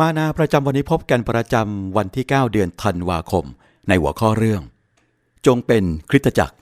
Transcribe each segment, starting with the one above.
มานาประจำวันนี้พบกันประจำวันที่ 9 เดือนธันวาคม ในหัวข้อเรื่อง จงเป็นคริสตจักร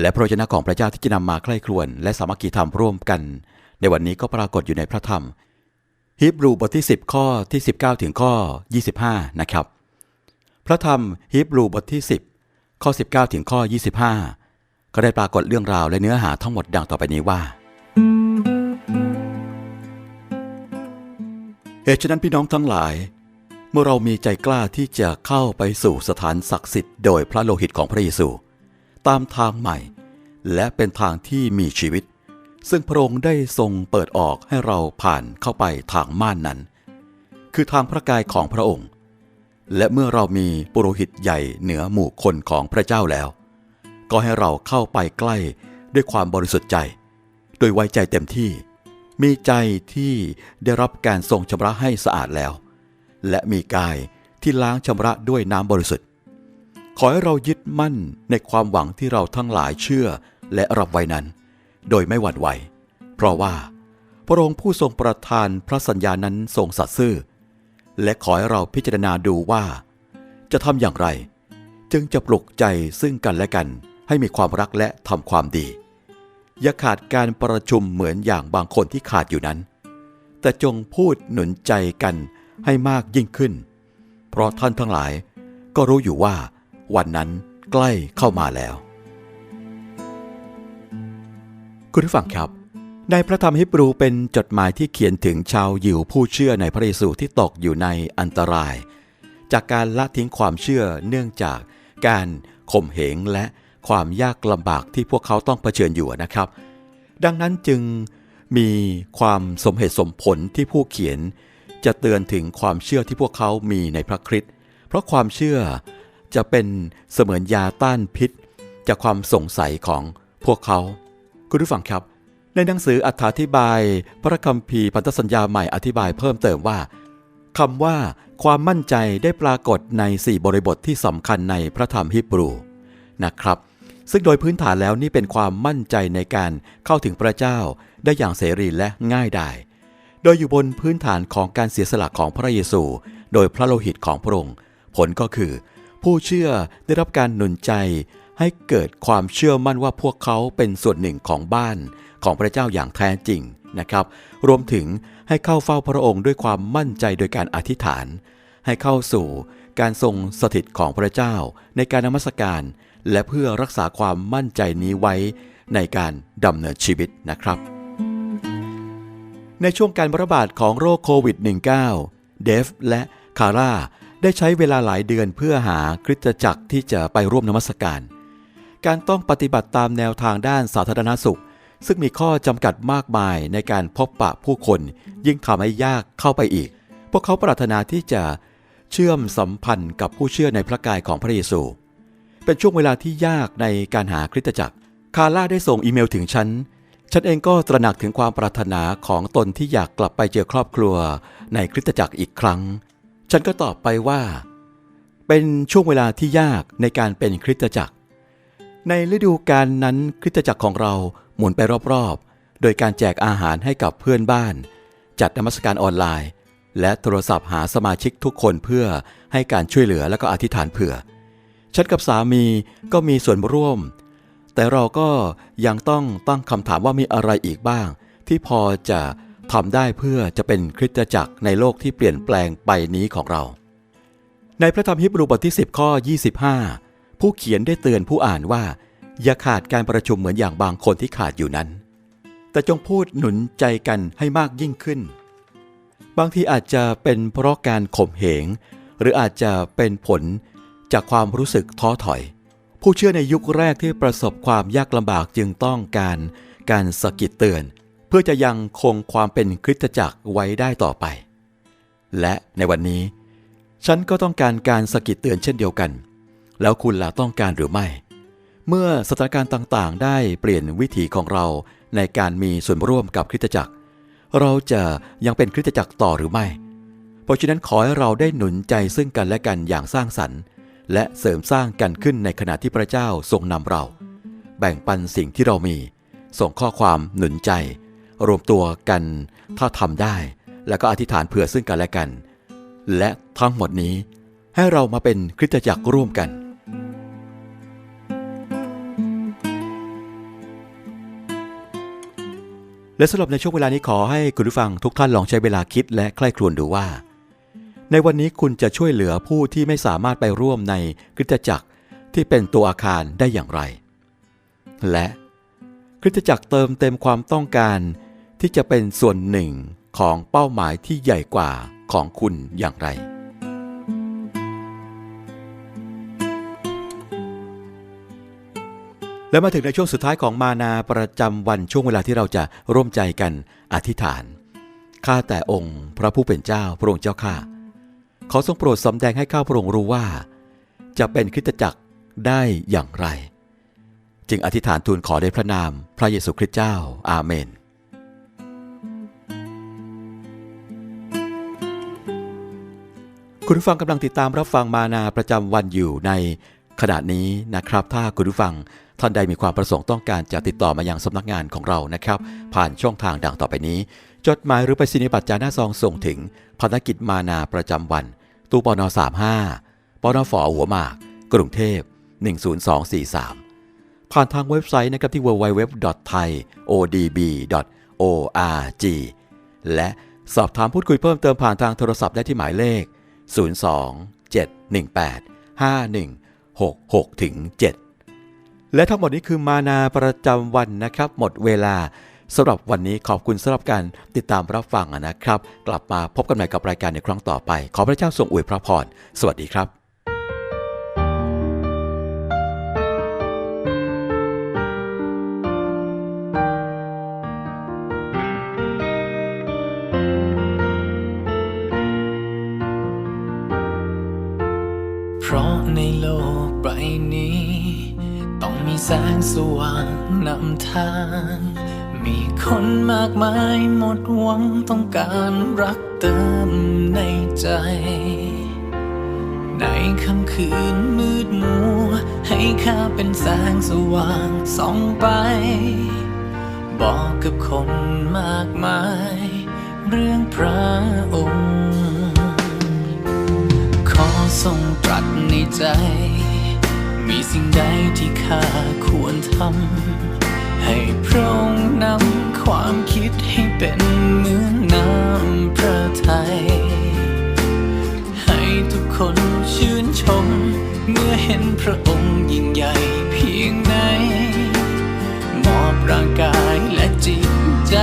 และพระวจนะของพระเจ้าที่จะนำมาใคร่ครวญและสามัคคีธรรมร่วมกัน ในวันนี้ก็ปรากฏอยู่ในพระธรรมฮีบรูบทที่ 10 ข้อที่ 19 ถึงข้อ 25 นะครับ พระธรรมฮีบรูบทที่ 10 ข้อ 19 ถึงข้อ 25 ก็ได้ปรากฏเรื่องราวและเนื้อหาทั้งหมดดังต่อไปนี้ว่า เหตุฉะนั้นพี่น้องทั้งหลาย เมื่อเรามีใจกล้าที่จะเข้าไปสู่สถานศักดิ์สิทธิ์โดยพระโลหิตของพระเยซู ตามทางใหม่ และเป็นทางที่มีชีวิต ซึ่งพระองค์ได้ทรงเปิดออกให้เราผ่านเข้าไปทางม่านนั้น คือทางพระกายของพระองค์ และเมื่อเรามีปุโรหิตใหญ่เหนือหมู่คนของพระเจ้าแล้ว ก็ให้เราเข้าไปใกล้ด้วยความบริสุทธิ์ใจ โดยไว้ใจเต็มที่ มีใจที่ได้รับการทรงชำระให้สะอาดแล้ว และมีกายที่ล้างชำระด้วยน้ำบริสุทธิ์ ขอให้เรายึดมั่นในความหวังที่เราทั้งหลายเชื่อและรับไว้นั้น โดยไม่หวั่นไหว เพราะว่า พระองค์ผู้ทรงประทานพระสัญญานั้นทรงสัตย์ซื่อ และขอให้เราพิจารณาดูว่า จะทำอย่างไร จึงจะปลุกใจซึ่งกันและกันให้มีความรักและทำความดี อย่าขาดการประชุมเหมือนอย่างบางคนที่ขาดอยู่นั้น แต่จงพูดหนุนใจกันให้มากยิ่งขึ้น เพราะท่านทั้งหลายก็รู้อยู่ว่า วันนั้นใกล้เข้ามาแล้ว คุณผู้ฟังครับ ในพระธรรมฮิบรูเป็นจดหมายที่เขียนถึงชาวยิวผู้เชื่อในพระเยซูที่ตกอยู่ในอันตราย จากการละทิ้งความเชื่อเนื่องจากการข่มเหงและ ความยากลำบากที่พวกเขาต้องเผชิญอยู่นะครับ ดังนั้นจึงมีความสมเหตุสมผลที่ผู้เขียน จะเตือนถึงความเชื่อที่พวกเขามีในพระคริสต์เพราะความเชื่อจะเป็นเสมือนยาต้านพิษ จากความสงสัยของพวกเขา คุณผู้ฟังครับ ในหนังสืออธิบาย พระคัมภีร์พันธสัญญาใหม่อธิบายเพิ่มเติมว่าคำว่าความมั่นใจได้ปรากฏใน 4 บริบทที่สำคัญในพระธรรมฮิบรูนะครับ ซึ่งโดยพื้นฐานแล้วนี่เป็นความมั่นใจในการเข้าถึงพระเจ้าได้อย่างเสรีและง่ายดาย โดยอยู่บนพื้นฐานของการเสียสละของพระเยซู โดยพระโลหิตของพระองค์ ผลก็คือ ผู้เชื่อได้รับการหนุนใจ ให้เกิดความเชื่อมั่นว่าพวกเขาเป็นส่วนหนึ่งของบ้านของพระเจ้าอย่างแท้จริงนะครับ รวมถึงให้เข้าเฝ้าพระองค์ด้วยความมั่นใจโดยการอธิษฐาน ให้เข้าสู่ การทรงสถิตของพระเจ้าในการนมัสการ และเพื่อรักษาความมั่นใจนี้ไว้ในการดำเนินชีวิตนะครับ ในช่วงการระบาดของโรคโควิด -19 เดฟและคาร่าได้ใช้เวลาหลายเดือนเพื่อหาคริสตจักรที่จะไปร่วมนมัสการ การต้องปฏิบัติตามแนวทางด้านสาธารณสุข ซึ่งมีข้อจำกัดมากมายในการพบปะผู้คนยิ่งทำให้ยากเข้าไปอีก พวกเขาปรารถนาที่จะ เชื่อมสัมพันธ์กับผู้เชื่อในพระกายของพระเยซู เป็นช่วงเวลาที่ยากในการหาคริสตจักร คาร่าได้ส่งอีเมลถึงฉัน ฉันเองก็ตระหนักถึงความปรารถนาของตนที่อยากกลับไปเจอครอบครัวในคริสตจักรอีกครั้ง ฉันก็ตอบไปว่า เป็นช่วงเวลาที่ยากในการเป็นคริสตจักร ในฤดูกาลนั้นคริสตจักรของเราหมุนไปรอบๆ โดยการแจกอาหารให้กับเพื่อนบ้าน จัดนมัสการออนไลน์ และโทรศัพท์หาสมาชิกทุกคนเพื่อให้การช่วยเหลือและก็อธิษฐานเผื่อ ฉันกับสามีก็มีส่วนร่วม แต่เราก็ยังต้องตั้งคำถามว่ามีอะไรอีกบ้าง ที่พอจะทำได้เพื่อจะเป็นคริสตจักรในโลกที่เปลี่ยนแปลงไปนี้ของเรา ในพระธรรมฮิบรูบทที่ 10 ข้อ 25 ผู้เขียนได้เตือนผู้อ่านว่า อย่าขาดการประชุมเหมือนอย่างบางคนที่ขาดอยู่นั้น แต่จงพูดหนุนใจกันให้มากยิ่งขึ้น บางทีอาจจะเป็นเพราะการข่มเหง หรืออาจจะเป็นผลจากความรู้สึกท้อถอย ผู้เชื่อในยุคแรกที่ประสบความยากลำบากจึงต้องการการสะกิดเตือน เพื่อจะยังคงความเป็นคริสตจักรไว้ได้ต่อไป และในวันนี้ ฉันก็ต้องการการสะกิดเตือนเช่นเดียวกัน แล้วคุณล่ะต้องการหรือไม่ เมื่อสถานการณ์ต่างๆ ได้เปลี่ยนวิถีของเราในการมีส่วนร่วมกับคริสตจักร เราจะยังเป็นคริสตจักรต่อหรือไม่ เพราะฉะนั้นขอให้เราได้หนุนใจซึ่งกันและกันอย่างสร้างสรรค์ และเสริมสร้างกันขึ้นในขณะที่พระเจ้าทรงนำเรา แบ่งปันสิ่งที่เรามี ส่งข้อความหนุนใจ รวมตัวกันถ้าทำได้ แล้วก็อธิษฐานเผื่อซึ่งกันและกัน และทั้งหมดนี้ให้เรามาเป็นคริสตจักรร่วมกัน และสำหรับในช่วงเวลานี้ขอให้คุณผู้ฟังทุกท่านลองใช้เวลาคิดและใคร่ครวญดูว่า ในวันนี้คุณจะช่วยเหลือผู้ที่ไม่สามารถไปร่วมในคริสตจักรที่เป็นตัวอาคารได้อย่างไร และคริสตจักรเติมเต็มความต้องการที่จะเป็นส่วนหนึ่งของเป้าหมายที่ใหญ่กว่าของคุณอย่างไร และมาถึงในช่วงสุดท้ายของมานาประจำวันช่วงเวลาที่เราจะร่วมใจกันอธิษฐาน ข้าแต่องค์พระผู้เป็นเจ้าพระองค์เจ้าข้า ขอทรงโปรดสำแดงให้ข้าพระองค์รู้ว่า จะเป็นคริสตจักรได้อย่างไร จึงอธิษฐานทูลขอในพระนามพระเยซูคริสต์เจ้า อาเมนคุณฟังกำลังติดตามรับฟังมานาประจำวันอยู่ใน ขณะนี้นะครับถ้าคุณผู้ฟังท่านใดมีความประสงค์ต้องการจะติดต่อมายังสำนักงานของเรานะครับ ผ่านช่องทางดังต่อไปนี้ จดหมายหรือไปสินิบัตรจาหน้าซองส่งถึงภารกิจมานาประจำวัน ตู้ปน35ปนฝหัวหมาก กรุงเทพ 10243 ผ่านทางเว็บไซต์นะครับที่ www.thaiodb.org และสอบถามพูดคุยเพิ่มเติมผ่านทางโทรศัพท์ได้ที่หมายเลข 02 718 6 6 ถึง 7 และทั้งหมดนี้คือมานาประจำวันนะครับ หมดเวลาสำหรับวันนี้ขอบคุณสำหรับการติดตามรับฟังนะครับ กลับมาพบกันใหม่กับรายการในครั้งต่อไป ขอพระเจ้าทรงอวยพระพร สวัสดีครับ องมีแสงสว่างนำทาง มีคนมากมายหมดหวังต้องการรักเติมในใจ ในค่ำคืนมืดมัว ให้ข้าเป็นแสงสว่างส่องไป บอกกับคนมากมาย เรื่องพระองค์ ขอทรงตรัสในใจ มีสิ่งใดที่ข้าควรทำ ให้พระองค์นำความคิดให้เป็นเหมือนน้ำพระทัย ให้ทุกคนชื่นชม เมื่อเห็นพระองค์ยิ่งใหญ่เพียงไหน มอบร่างกายและจิตใจ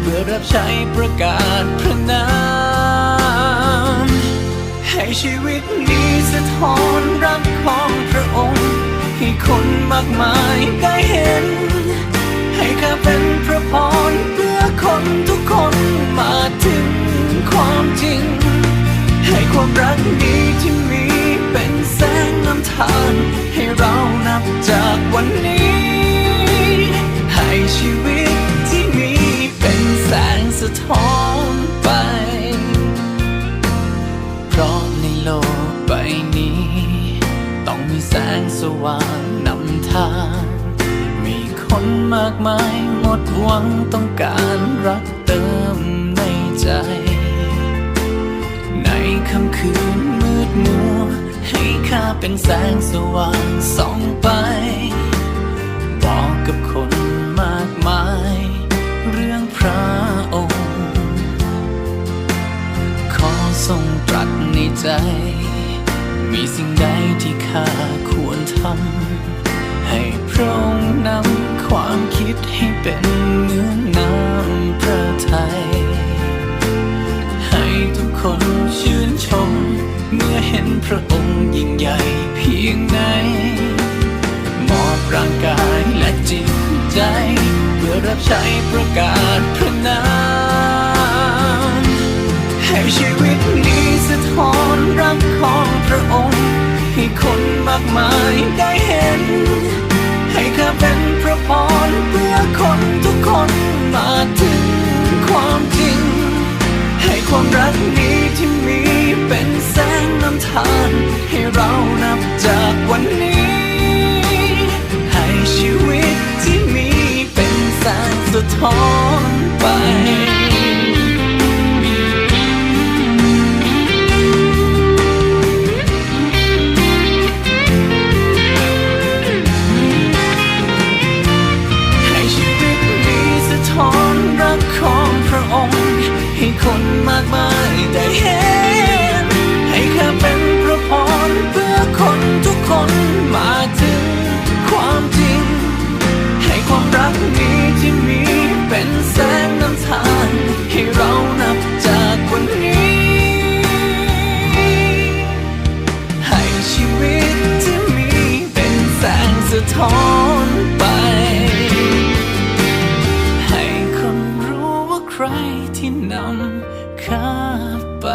เพื่อรับใช้ประกาศพระนาม ให้ชีวิตนี้ สะท้อนรักของพระองค์ ให้คนมากมายได้เห็น ให้ข้าเป็นพระพรเพื่อคนทุกคนมาถึงความจริง ให้ความรักนี้ที่มีเป็นแสงนำทาง ให้เรานับจากวันนี้ นี้ ต้องมีแสงสว่างนำทาง มีคนมากมายหมดหวังต้องการรักเติมในใจ ในค่ำคืนมืดมัว ให้ข้าเป็นแสงสว่างส่องไป บอกกับคนมากมาย เรื่องพระองค์ ขอทรงตรัสในใจ มีสิ่งใดที่ข้าควรทำ ให้พระองค์นำความคิดให้เป็นเหมือนน้ำพระทัย ให้ทุกคนชื่นชม เมื่อเห็นพระองค์ยิ่งใหญ่เพียงไหน มอบร่างกายและจิตใจ เพื่อรับใช้ประกาศ มายได้เห็น ให้ข้าเป็นพระพรเพื่อคนทุกคนมาถึงความจริง ให้ความรักนี้ที่มีเป็นแสงนำทาง ให้เรานับจากวันนี้ ให้ชีวิตที่มีเป็นแสงสะท้อนไป ข้าไป